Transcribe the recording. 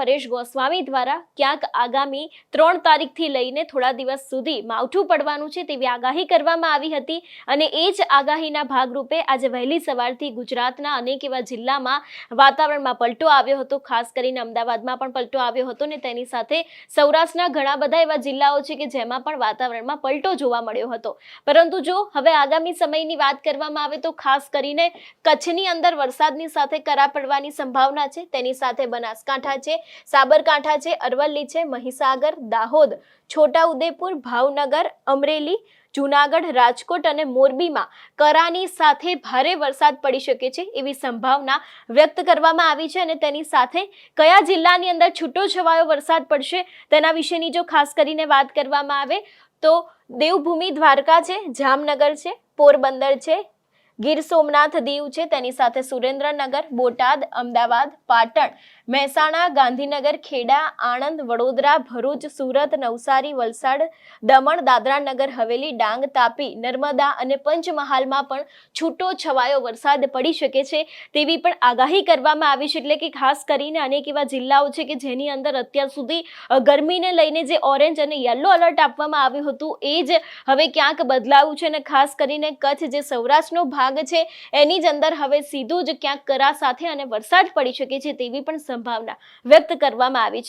પરેશ ગોસ્વામી દ્વારા ક્યાંક આગામી ત્રણ તારીખથી લઈને થોડા દિવસ સુધી માવઠું પડવાનું છે તેવી આગાહી કરવામાં આવી હતી અને એ જ આગાહીના ભાગરૂપે આજે વહેલી સવારથી ગુજરાતના અનેક એવા જિલ્લામાં વાતાવરણમાં પલટો આવ્યો હતો. ખાસ કરીને અમદાવાદમાં પણ પલટો આવ્યો હતો ને તેની સાથે સૌરાષ્ટ્રના ઘણા બધા એવા જિલ્લાઓ છે કે જેમાં પણ વાતાવરણમાં પલટો જોવા મળ્યો હતો. પરંતુ જો હવે આગામી સમયની વાત કરવામાં આવે તો ખાસ કરીને કચ્છની અંદર વરસાદની સાથે કરા પડવાની સંભાવના છે. તેની સાથે બનાસકાંઠા છે સાબરકાંઠા છે, અરવલ્લી છે, મહીસાગર, દાહોદ, છોટાઉદેપુર, ભાવનગર, અમરેલી, જુનાગઢ, રાજકોટ અને મોરબીમાં કરાની સાથે ભારે વરસાદ પડી શકે છે એવી સંભાવના વ્યક્ત કરવામાં આવી છે અને તેની સાથે કયા જિલ્લાની અંદર છૂટો છવાયો વરસાદ પડશે તેના વિશેની જો ખાસ કરીને વાત કરવામાં આવે તો દેવભૂમિ દ્વારકા છે, જામનગર છે, પોરબંદર છે ગીર સોમનાથ દીવ છે, તેની સાથે સુરેન્દ્રનગર, બોટાદ, અમદાવાદ, પાટણ, મહેસાણા, ગાંધીનગર, ખેડા, આણંદ, વડોદરા, ભરૂચ, સુરત, નવસારી, વલસાડ, દમણ દાદરા નગર હવેલી, ડાંગ, તાપી, નર્મદા અને પંચમહાલમાં પણ છૂટો છવાયો વરસાદ પડી શકે છે તેવી પણ આગાહી કરવામાં આવી છે. એટલે કે ખાસ કરીને અનેક એવા જિલ્લાઓ છે કે જેની અંદર અત્યાર સુધી ગરમીને લઈને જે ઓરેન્જ અને યલો એલર્ટ આપવામાં આવ્યું હતું, એ જ હવે ક્યાંક બદલાયું છે અને ખાસ કરીને કચ્છ જે સૌરાષ્ટ્રનો ભાગ છે. એની જ અંદર હવે સીધું જ ક્યાંક કરા સાથે અને વરસાદ પડી શકે છે તેવી પણ સંભાવના વ્યક્ત કરવામાં આવી છે.